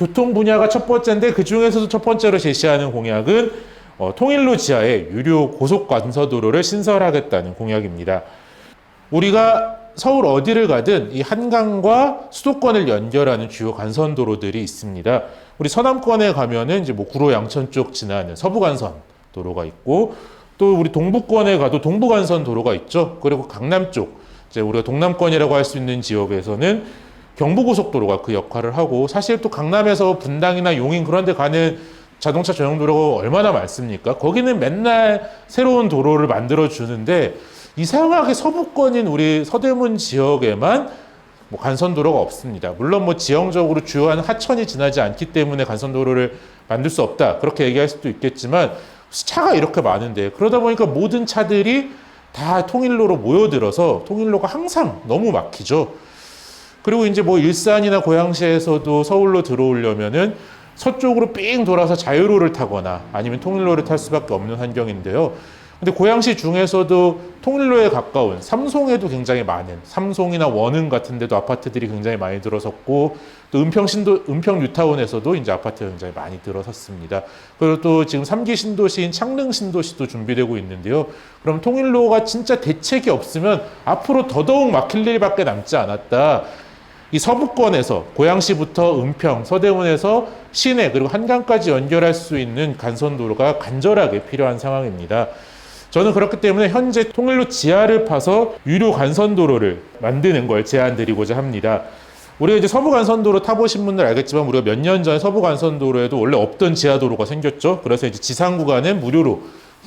교통 분야가 첫 번째인데 그 중에서도 첫 번째로 제시하는 공약은 어, 통일로 지하에 유료 고속 관서도로를 신설하겠다는 공약입니다. 우리가 서울 어디를 가든 이 한강과 수도권을 연결하는 주요 간선 도로들이 있습니다. 우리 서남권에 가면은 이제 뭐 구로 양천 쪽 지나는 서부간선 도로가 있고 또 우리 동부권에 가도 동부간선 도로가 있죠. 그리고 강남 쪽 이제 우리가 동남권이라고 할 수 있는 지역에서는 경부고속도로가 그 역할을 하고 사실 또 강남에서 분당이나 용인 그런 데 가는 자동차 전용 도로가 얼마나 많습니까? 거기는 맨날 새로운 도로를 만들어 주는데 이상하게 서부권인 우리 서대문 지역에만 뭐 간선도로가 없습니다. 물론 뭐 지형적으로 주요한 하천이 지나지 않기 때문에 간선도로를 만들 수 없다. 그렇게 얘기할 수도 있겠지만 차가 이렇게 많은데 그러다 보니까 모든 차들이 다 통일로로 모여들어서 통일로가 항상 너무 막히죠. 그리고 이제 뭐 일산이나 고양시에서도 서울로 들어오려면은 서쪽으로 삥 돌아서 자유로를 타거나 아니면 통일로를 탈 수밖에 없는 환경인데요. 근데 고양시 중에서도 통일로에 가까운 삼송에도 굉장히 많은 삼송이나 원흥 같은 데도 아파트들이 굉장히 많이 들어섰고 또 은평 신도 은평 뉴타운에서도 이제 아파트가 굉장히 많이 들어섰습니다. 그리고 또 지금 삼기 신도시인 창릉 신도시도 준비되고 있는데요. 그럼 통일로가 진짜 대책이 없으면 앞으로 더더욱 막힐 일밖에 남지 않았다. 이 서부권에서 고양시부터 은평, 서대문에서 시내 그리고 한강까지 연결할 수 있는 간선도로가 간절하게 필요한 상황입니다. 저는 그렇기 때문에 현재 통일로 지하를 파서 유료 간선도로를 만드는 걸 제안드리고자 합니다. 우리가 이제 서부간선도로 타보신 분들 알겠지만 우리가 몇 년 전에 서부간선도로에도 원래 없던 지하도로가 생겼죠. 그래서 이제 지상 구간은 무료로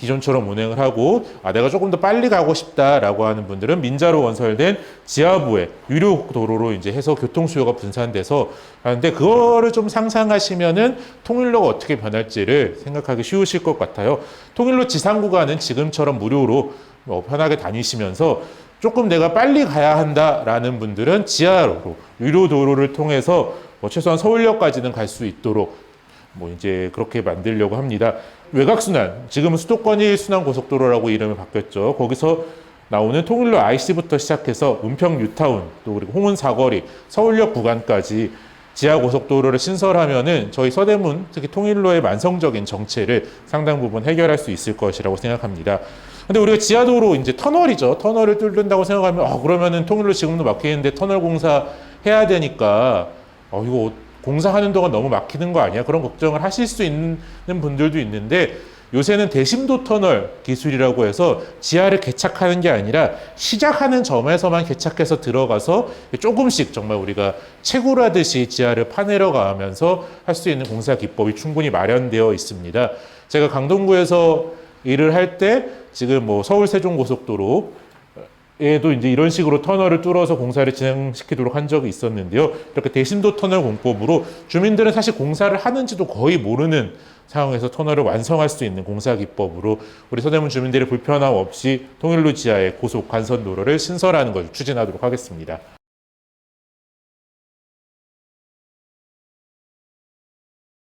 기존처럼 운행을 하고 아 내가 조금 더 빨리 가고 싶다라고 하는 분들은 민자로 건설된 지하부에 유료 도로로 이제 해서 교통 수요가 분산돼서 하는데 그거를 좀 상상하시면은 통일로가 어떻게 변할지를 생각하기 쉬우실 것 같아요. 통일로 지상 구간은 지금처럼 무료로 뭐 편하게 다니시면서 조금 내가 빨리 가야 한다라는 분들은 지하로 유료 도로를 통해서 뭐 최소한 서울역까지는 갈 수 있도록 뭐 이제 그렇게 만들려고 합니다. 외곽순환 지금은 수도권이 순환 고속도로라고 이름이 바뀌었죠. 거기서 나오는 통일로 IC부터 시작해서 은평 뉴타운 또 그리고 홍은 사거리 서울역 구간까지 지하 고속도로를 신설하면은 저희 서대문 특히 통일로의 만성적인 정체를 상당 부분 해결할 수 있을 것이라고 생각합니다. 근데 우리가 지하도로 이제 터널이죠. 터널을 뚫는다고 생각하면 아 그러면은 통일로 지금도 막히는데 터널 공사 해야 되니까 어 이거 공사하는 동안 너무 막히는 거 아니야? 그런 걱정을 하실 수 있는 분들도 있는데 요새는 대심도 터널 기술이라고 해서 지하를 개착하는 게 아니라 시작하는 점에서만 개착해서 들어가서 조금씩 정말 우리가 채굴하듯이 지하를 파내려 가면서 할 수 있는 공사 기법이 충분히 마련되어 있습니다. 제가 강동구에서 일을 할 때 지금 뭐 서울 세종 고속도로 에도 이제 이런 식으로 터널을 뚫어서 공사를 진행시키도록 한 적이 있었는데요. 이렇게 대신도 터널 공법으로 주민들은 사실 공사를 하는지도 거의 모르는 상황에서 터널을 완성할 수 있는 공사 기법으로 우리 서대문 주민들의 불편함 없이 통일로 지하의 고속 간선 도로를 신설하는 걸 추진하도록 하겠습니다.